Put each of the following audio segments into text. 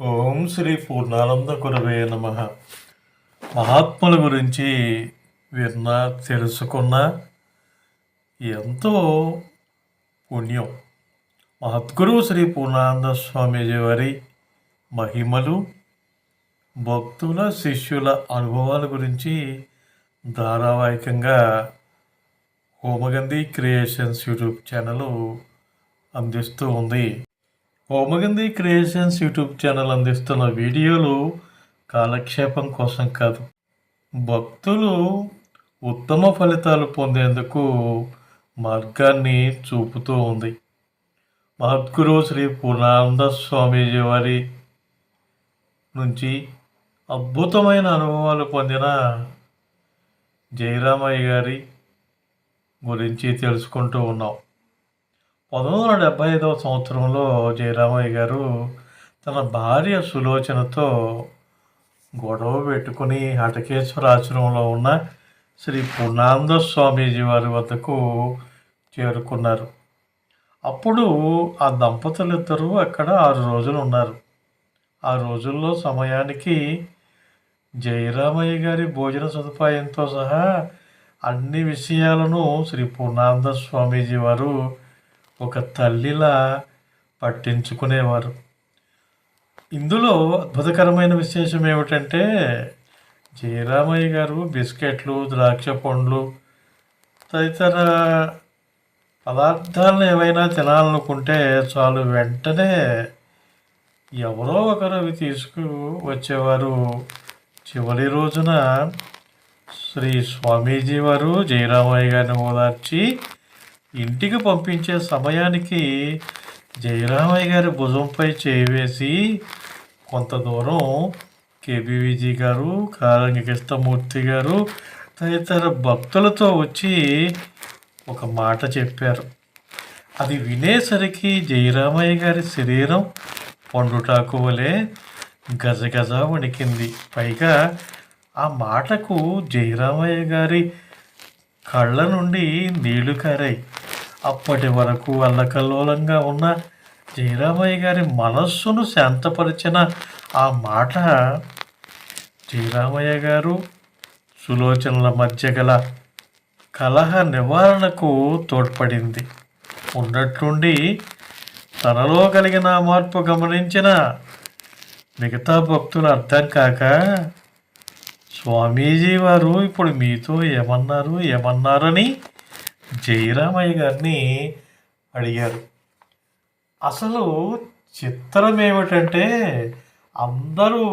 ఓం శ్రీ పూర్ణానంద కురవే నమ. మహాత్ముల గురించి విన్నా తెలుసుకున్నా ఎంతో పుణ్యం. మహద్గురువు శ్రీ పూర్ణానంద స్వామీజీ వారి మహిమలు భక్తుల శిష్యుల అనుభవాల గురించి ధారావాహికంగా హోమగంధి క్రియేషన్స్ యూట్యూబ్ ఛానల్ అందిస్తూ ఉంది. ఓమగంది క్రియేషన్స్ యూట్యూబ్ ఛానల్ అందిస్తున్న వీడియోలు కాలక్షేపం కోసం కాదు. భక్తులు ఉత్తమ ఫలితాలు పొందేందుకు మార్గాన్ని చూపుతూ ఉంది. మహద్గురు శ్రీ పూర్ణానంద స్వామీజీ వారి నుంచి అద్భుతమైన అనుభవాలు పొందిన జయరామయ్య గారి గురించి తెలుసుకుంటూ ఉన్నాం. పంతొమ్మిది వందల డెబ్బై ఐదవ సంవత్సరంలో జయరామయ్య గారు తన భార్య సులోచనతో గొడవ పెట్టుకుని హటకేశ్వర ఆశ్రమంలో ఉన్న శ్రీ పూర్ణానంద స్వామీజీ వారి వద్దకు చేరుకున్నారు. అప్పుడు ఆ దంపతులిద్దరూ అక్కడ ఆరు రోజులు ఉన్నారు. ఆ రోజుల్లో సమయానికి జయరామయ్య గారి భోజన సదుపాయంతో సహా అన్ని విషయాలను శ్రీ పూర్ణానంద స్వామీజీ వారు ఒక తల్లిలా పట్టించుకునేవారు. ఇందులో అద్భుతకరమైన విశేషం ఏమిటంటే జయరామయ్య గారు బిస్కెట్లు ద్రాక్ష పండ్లు తదితర పదార్థాలను ఏవైనా తినాలనుకుంటే చాలు వెంటనే ఎవరో ఒకరు అవి తీసుకు వచ్చేవారు చివరి రోజున శ్రీ స్వామీజీ వారు జయరామయ్య గారిని ఓదార్చి ఇంటికి పంపించే సమయానికి జయరామయ్య గారి భుజంపై చేవేసి కొంత దూరం కేబీవీజీ గారు కారంగి కృష్ణమూర్తి గారు తదితర భక్తులతో వచ్చి ఒక మాట చెప్పారు. అది వినేసరికి జయరామయ్య గారి శరీరం పండుటాకు వలె గజగజ వణికింది. పైగా ఆ మాటకు జయరామయ్య గారి కళ్ళ నుండి నీళ్ళు కారాయి. అప్పటి వరకు అల్లకల్లోలంగా ఉన్న జయరామయ్య గారి మనస్సును శాంతపరిచిన ఆ మాట జయరామయ్య గారు సులోచనల మధ్య గల కలహ నివారణకు తోడ్పడింది. ఉన్నట్టుండి తనలో కలిగిన మార్పు గమనించిన మిగతా భక్తులు అర్థం కాక స్వామీజీ వారు ఇప్పుడు మీతో ఏమన్నారు ఏమన్నారని జయరామయ్య గారిని అడిగారు. అసలు చిత్రం ఏమిటంటే అందరూ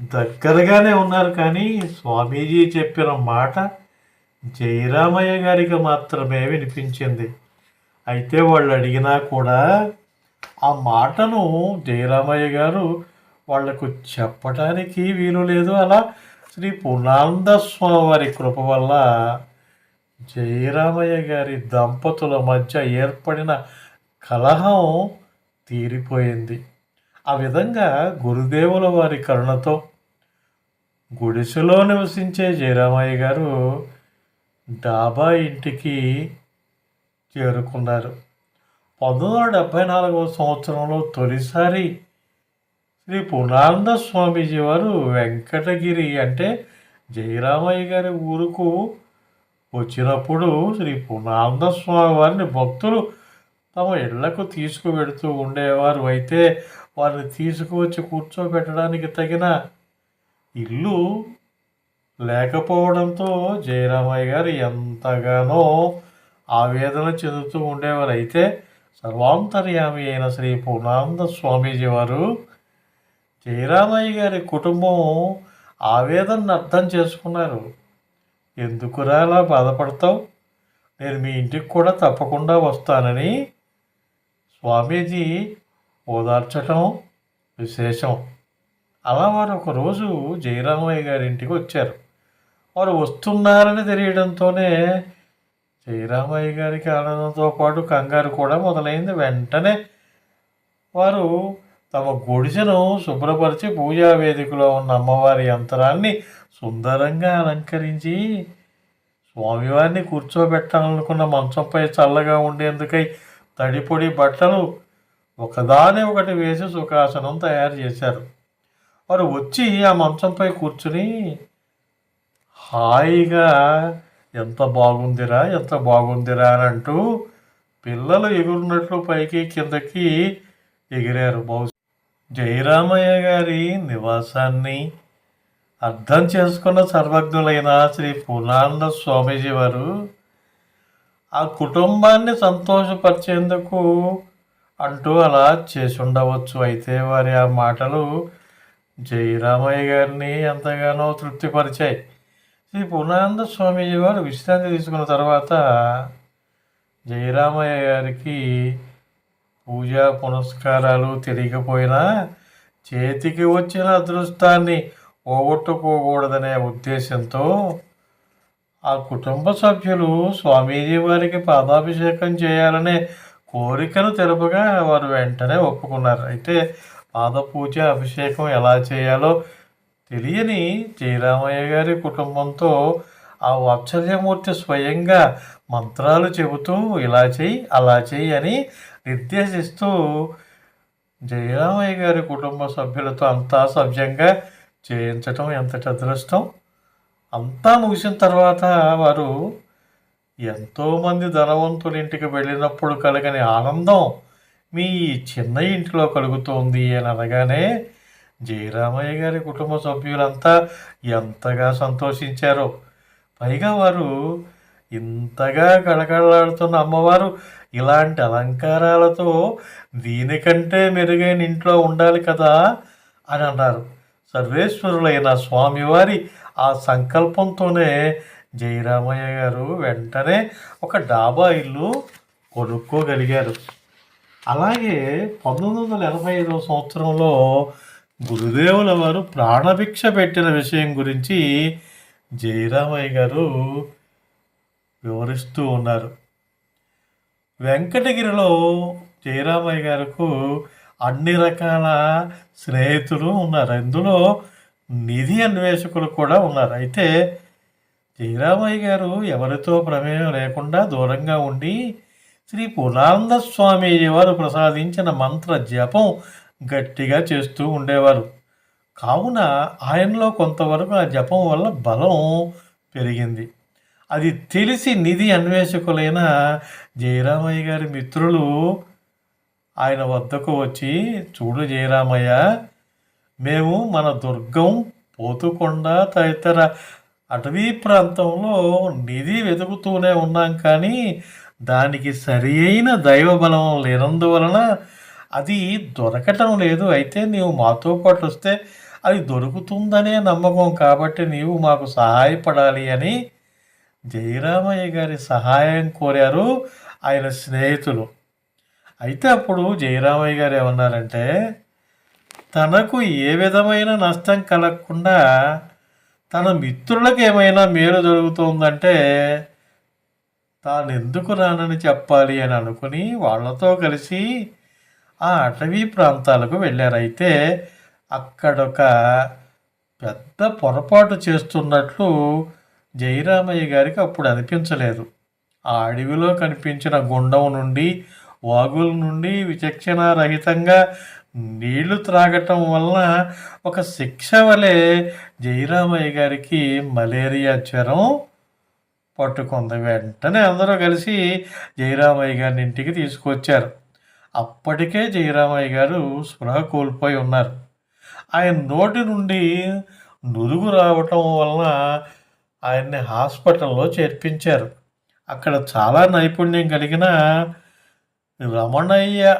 దగ్గరగానే ఉన్నారు కానీ స్వామీజీ చెప్పిన మాట జయరామయ్య గారికి మాత్రమే వినిపించింది. అయితే వాళ్ళు అడిగినా కూడా ఆ మాటను జయరామయ్య గారు వాళ్ళకు చెప్పటానికి వీలు లేదు. అలా శ్రీ పూర్ణానంద స్వామి వారి కృప వల్ల జయరామయ్య గారి దంపతుల మధ్య ఏర్పడిన కలహం తీరిపోయింది. ఆ విధంగా గురుదేవుల వారి కరుణతో గుడిసెలో నివసించే జయరామయ్య గారు డాబా ఇంటికి చేరుకున్నారు. పంతొమ్మిది వందల డెబ్భై నాలుగవ సంవత్సరంలో తొలిసారి శ్రీ పూర్ణానంద స్వామీజీ వారు వెంకటగిరి అంటే జయరామయ్య గారి ఊరుకు వచ్చినప్పుడు శ్రీ పూర్ణానంద స్వామి వారిని భక్తులు తమ ఇళ్ళకు తీసుకువెడుతూ ఉండేవారు. అయితే వారిని తీసుకువచ్చి కూర్చోబెట్టడానికి తగిన ఇల్లు లేకపోవడంతో జయరామయ్య గారు ఎంతగానో ఆవేదన చెందుతూ ఉండేవారు. అయితే సర్వాంతర్యామి అయిన శ్రీ పూర్ణానంద స్వామీజీ వారు జయరామయ్య గారి కుటుంబం ఆవేదనను అర్థం చేసుకున్నారు. ఎందుకురా అలా బాధపడతావు? నేను మీ ఇంటికి కూడా తప్పకుండా వస్తానని స్వామీజీ ఓదార్చటం విశేషం. అలా వారు ఒకరోజు జయరామయ్య గారి ఇంటికి వచ్చారు. వారు వస్తున్నారని తెలియడంతోనే జయరామయ్య గారికి ఆనందంతో పాటు కంగారు కూడా మొదలైంది. వెంటనే వారు తమ గుడిసెను శుభ్రపరిచి పూజా వేదికలో ఉన్న అమ్మవారి యంత్రాన్ని సుందరంగా అలంకరించి స్వామివారిని కూర్చోబెట్టాలనుకున్న మంచంపై చల్లగా ఉండేందుకై తడిపొడి బట్టలు ఒకదాని ఒకటి వేసి సుఖాసనం తయారు చేశారు. వారు వచ్చి ఆ మంచంపై కూర్చుని హాయిగా ఎంత బాగుందిరా ఎంత బాగుందిరా అని అంటూ పిల్లలు ఎగురున్నట్లు పైకి కిందకి ఎగిరారు. బహుశా జయరామయ్య గారి నివాసాన్ని అర్థం చేసుకున్న సర్వజ్ఞులైన శ్రీ పూర్ణానంద స్వామీజీ వారు ఆ కుటుంబాన్ని సంతోషపరిచేందుకు అంటూ అలా చేసి ఉండవచ్చు అయితే వారి ఆ మాటలు జయరామయ్య గారిని ఎంతగానో తృప్తిపరిచాయి. శ్రీ పూర్ణానంద స్వామీజీ వారు విశ్రాంతి తీసుకున్న తర్వాత జయరామయ్య గారికి పూజా పునస్కారాలు తెలియకపోయినా చేతికి వచ్చిన అదృష్టాన్ని పోగొట్టుకోకూడదనే ఉద్దేశంతో ఆ కుటుంబ సభ్యులు స్వామీజీ వారికి పాదాభిషేకం చేయాలనే కోరికను తెలుపగా వారు వెంటనే ఒప్పుకున్నారు. అయితే పాదపూజ అభిషేకం ఎలా చేయాలో తెలియని జయరామయ్య గారి కుటుంబంతో ఆ వాత్సల్యమూర్తి స్వయంగా మంత్రాలు చెబుతూ ఇలా చెయ్యి అలా చెయ్యి అని నిర్దేశిస్తూ జయరామయ్య గారి కుటుంబ సభ్యులతో అంతా సభ్యంగా చేయించటం ఎంతటి అదృష్టం అంతా ముగిసిన తర్వాత వారు ఎంతోమంది ధనవంతుల ఇంటికి వెళ్ళినప్పుడు కలగని ఆనందం మీ చిన్న ఇంటిలో కలుగుతోంది అని అనగానే జయరామయ్య గారి కుటుంబ సభ్యులంతా ఎంతగా సంతోషించారో. పైగా వారు ఇంతగా కళకళలాడుతున్న అమ్మవారు ఇలాంటి అలంకారాలతో దీనికంటే మెరుగైన ఇంట్లో ఉండాలి కదా అని అన్నారు. సర్వేశ్వరులైన స్వామివారి ఆ సంకల్పంతోనే జయరామయ్య గారు వెంటనే ఒక డాబా ఇల్లు కొనుక్కోగలిగారు. అలాగే పంతొమ్మిది వందల ఎనభై ఐదవ సంవత్సరంలో గురుదేవుల వారు ప్రాణభిక్ష పెట్టిన విషయం గురించి జయరామయ్య గారు వివరిస్తూ ఉన్నారు. వెంకటగిరిలో జయరామయ్య గారికి అన్ని రకాల స్నేహితులు ఉన్నారు. అందులో నిధి అన్వేషకులు కూడా ఉన్నారు. అయితే జయరామయ్య గారు ఎవరితో ప్రమేయం లేకుండా దూరంగా ఉండి శ్రీ పూర్ణానంద స్వామి వారు ప్రసాదించిన మంత్ర జపం గట్టిగా చేస్తూ ఉండేవారు. కావున ఆయనలో కొంతవరకు ఆ జపం వల్ల బలం పెరిగింది. అది తెలిసి నిధి అన్వేషకులైన జయరామయ్య గారి మిత్రులు ఆయన వద్దకు వచ్చి చూడు జయరామయ్య మేము మన దుర్గం పోతుకొండ తదితర అటవీ ప్రాంతంలో నిధి వెతుకుతూనే ఉన్నాం కానీ దానికి సరి అయిన దైవబలం లేనందువలన అది దొరకటం లేదు. అయితే నీవు మాతో పాటు వస్తే అది దొరుకుతుందనే నమ్మకం కాబట్టి నీవు మాకు సహాయపడాలి అని జయరామయ్య గారి సహాయం కోరారు ఆయన స్నేహితులు. అయితే అప్పుడు జయరామయ్య గారు ఏమన్నారంటే తనకు ఏ విధమైన నష్టం కలగకుండా తన మిత్రులకు ఏమైనా మేలు జరుగుతుందంటే తాను ఎందుకు రానని చెప్పాలి అని అనుకుని వాళ్ళతో కలిసి ఆ అటవీ ప్రాంతాలకు వెళ్ళారైతే అక్కడొక పెద్ద పొరపాటు చేస్తున్నట్లు జయరామయ్య గారికి అప్పుడు అనిపించలేదు. ఆ అడవిలో కనిపించిన గుండం నుండి వాగుల నుండి విచక్షణారహితంగా నీళ్ళు త్రాగటం వలన ఒక శిక్ష వలె జయరామయ్య గారికి మలేరియా జ్వరం పట్టుకుంది. వెంటనే అందరూ కలిసి జయరామయ్య గారిని ఇంటికి తీసుకొచ్చారు. అప్పటికే జయరామయ్య గారు స్పృహ కోల్పోయి ఉన్నారు. ఆయన నోటి నుండి నురుగు రావటం వలన ఆయన్ని హాస్పిటల్లో చేర్పించారు. అక్కడ చాలా నైపుణ్యం కలిగిన రమణయ్య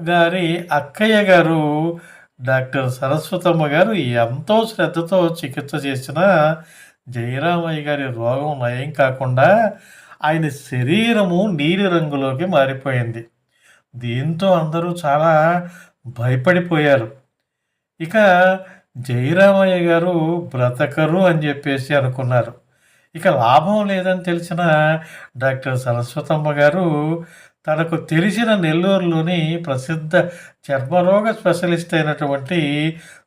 గారి అక్కయ్య గారు డాక్టర్ సరస్వతమ్మ గారు ఎంతో శ్రద్ధతో చికిత్స చేసిన జయరామయ్య గారి రోగం నయం కాకుండా ఆయన శరీరము నీలి రంగులోకి మారిపోయింది. దీంతో అందరూ చాలా భయపడిపోయారు. ఇక జయరామయ్య గారు బ్రతకరు అని చెప్పేసి అనుకున్నారు. ఇక లాభం లేదని తెలిసిన డాక్టర్ సరస్వతమ్మ గారు తనకు తెలిసిన నెల్లూరులోని ప్రసిద్ధ చర్మరోగ స్పెషలిస్ట్ అయినటువంటి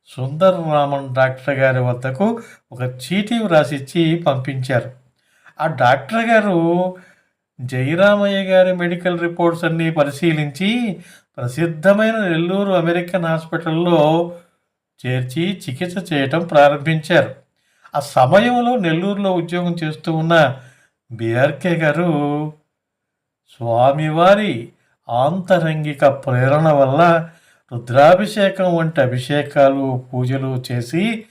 సుందర్ రామన్ డాక్టర్ గారి వద్దకు ఒక చీటీ వ్రాసిచ్చి పంపించారు. ఆ డాక్టర్ గారు జయరామయ్య గారి మెడికల్ రిపోర్ట్స్ అన్నీ పరిశీలించి ప్రసిద్ధమైన నెల్లూరు అమెరికన్ హాస్పిటల్లో చేర్చి చికిత్స చేయటం ప్రారంభించారు. ఆ సమయంలో నెల్లూరులో ఉద్యోగం చేస్తూ ఉన్న బిఆర్కే గారు స్వామివారి ఆంతరంగిక ప్రేరణ వల్ల రుద్రాభిషేకం వంటి అభిషేకాలు పూజలు చేసి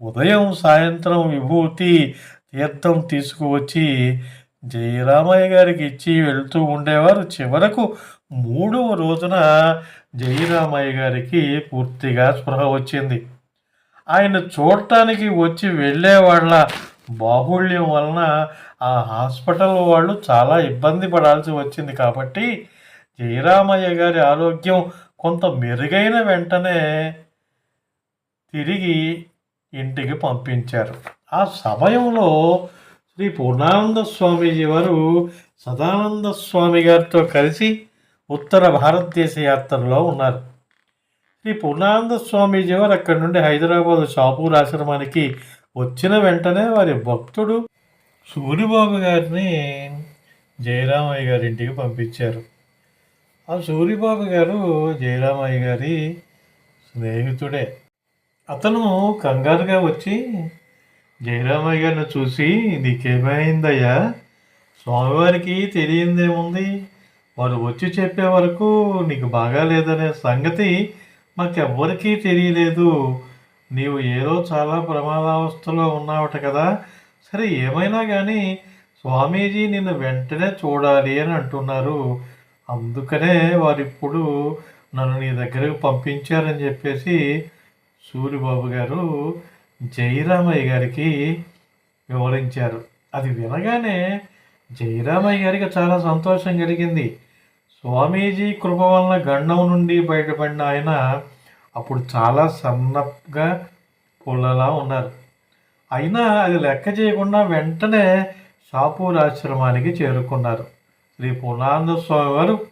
ఉదయం సాయంత్రం విభూతి తీర్థం తీసుకువచ్చి జయరామయ్య గారికి ఇచ్చి వెళ్తూ ఉండేవారు. చివరకు మూడవ రోజున జయరామయ్య గారికి పూర్తిగా స్పృహ వచ్చింది. ఆయన చూడటానికి వచ్చి వెళ్ళేవాళ్ళ బాహుళ్యం వలన ఆ హాస్పిటల్ వాళ్ళు చాలా ఇబ్బంది పడాల్సి వచ్చింది కాబట్టి జయరామయ్య గారి ఆరోగ్యం కొంత మెరుగైన వెంటనే తిరిగి ఇంటికి పంపించారు. ఆ సమయంలో శ్రీ పూర్ణానంద స్వామీజీ వారు సదానంద స్వామి గారితో కలిసి ఉత్తర భారతదేశ యాత్రలో ఉన్నారు. శ్రీ పూర్ణానంద స్వామీజీ వారు అక్కడి నుండి హైదరాబాద్ షాపూర్ ఆశ్రమానికి వచ్చిన వెంటనే వారి భక్తుడు సూరిబాబు గారిని జయరామయ్య గారి ఇంటికి పంపించారు. ఆ సూరిబాబు గారు జయరామయ్య గారి స్నేహితుడే. అతను కంగారుగా వచ్చి జయరామయ్య గారిని చూసి నీకేమైందయ్యా? స్వామివారికి తెలియందేముంది? వారు వచ్చి చెప్పే వరకు నీకు బాగాలేదనే సంగతి మాకెవ్వరికీ తెలియలేదు. నీవు ఏదో చాలా ప్రమాదావస్థలో ఉన్నావట కదా. సరే ఏమైనా కానీ స్వామీజీ నిన్ను వెంటనే చూడాలి అని అంటున్నారు. అందుకనే వారిప్పుడు నన్ను నీ దగ్గరకు పంపించారని చెప్పేసి సూరిబాబు గారు జయరామయ్య గారికి వివరించారు. అది వినగానే జయరామయ్య గారికి చాలా సంతోషం కలిగింది. స్వామీజీ కృప వలన గండం నుండి బయటపడిన ఆయన అప్పుడు చాలా సన్నగా పుల్లలా ఉన్నారు. అయినా అది లెక్క చేయకుండా వెంటనే షాపూర్ ఆశ్రమానికి చేరుకున్నారు. శ్రీ పూర్ణానంద స్వామి వారు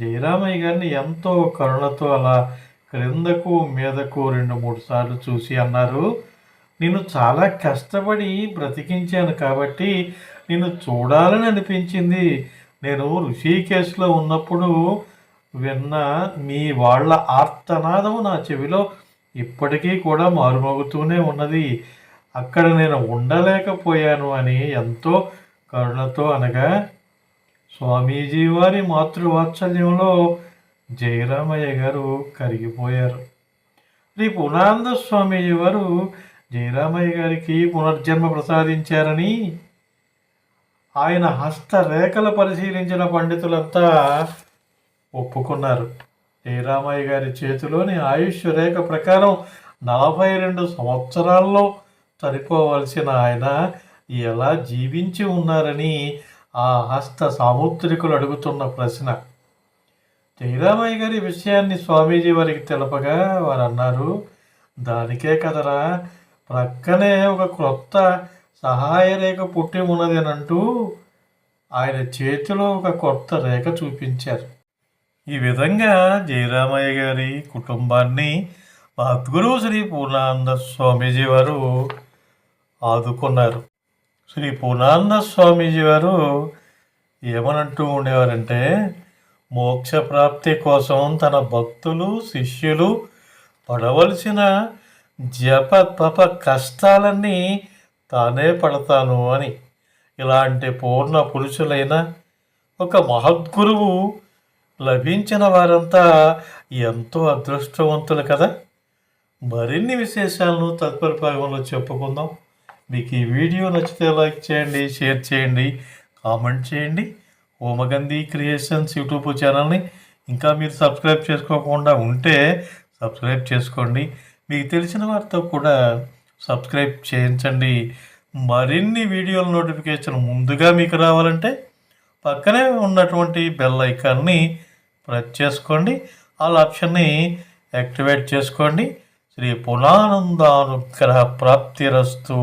జయరామయ్య గారిని ఎంతో కరుణతో అలా క్రిందకు మీదకు రెండు మూడు సార్లు చూసి అన్నారు నేను చాలా కష్టపడి బ్రతికించాను కాబట్టి నేను చూడాలని అనిపించింది. నేను ఋషికేశ్లో ఉన్నప్పుడు విన్న మీ వాళ్ళ ఆర్తనాదము నా చెవిలో ఇప్పటికీ కూడా మారుమోగుతూనే ఉన్నది. అక్కడ నేను ఉండలేకపోయాను అని ఎంతో కరుణతో అనగా స్వామీజీ వారి మాతృవాత్సల్యంలో జయరామయ్య గారు కరిగిపోయారు. శ్రీ పునానంద స్వామీజీ వారు జయరామయ్య గారికి పునర్జన్మ ప్రసాదించారని ఆయన హస్తరేఖలు పరిశీలించిన పండితులంతా ఒప్పుకున్నారు. జయరామయ్య గారి చేతిలోని ఆయుష్ రేఖ ప్రకారం నలభై రెండు సంవత్సరాల్లో చనిపోవలసిన ఆయన ఎలా జీవించి ఉన్నారని ఆ హస్త సాముద్రికులు అడుగుతున్న ప్రశ్న. జయరామయ్య గారి విషయాన్ని స్వామీజీ వారికి తెలపగా వారు అన్నారు దానికే కదరా ప్రక్కనే ఒక క్రొత్త సహాయ రేఖ పుట్టి ఉన్నదేనంటూ అని అంటూ ఆయన చేతిలో ఒక కొత్త రేఖ చూపించారు. ఈ విధంగా జయరామయ్య గారి కుటుంబాన్ని మద్గురు శ్రీ పూర్ణానంద స్వామీజీ వారు ఆదుకున్నారు. శ్రీ పూర్ణానంద స్వామీజీ వారు ఏమనంటూ ఉండేవారంటే మోక్ష ప్రాప్తి కోసం తన భక్తులు శిష్యులు పడవలసిన జప తప కష్టాలన్నీ తానే పడతాను అని ఇలాంటి పూర్ణ పురుషులైన ఒక మహద్గురువు లభించిన వారంతా ఎంతో అదృష్టవంతులు కదా? మరిన్ని విశేషాలను తదుపరి భాగంలో చెప్పుకుందాం. మీకు ఈ వీడియో నచ్చితే లైక్ చేయండి షేర్ చేయండి కామెంట్ చేయండి. హోమగంధి క్రియేషన్స్ యూట్యూబ్ ఛానల్ని ఇంకా మీరు సబ్స్క్రైబ్ చేసుకోకుండా ఉంటే సబ్స్క్రైబ్ చేసుకోండి. మీకు తెలిసిన వారితో కూడా సబ్స్క్రైబ్ చేయించండి. మరిన్ని వీడియోల నోటిఫికేషన్ ముందుగా మీకు రావాలంటే పక్కనే ఉన్నటువంటి బెల్ ఐకాన్ని ప్రెస్ చేసుకోండి. ఆల్ ఆప్షన్ని యాక్టివేట్ చేసుకోండి. శ్రీ పునానందానుగ్రహ ప్రాప్తిరస్తు.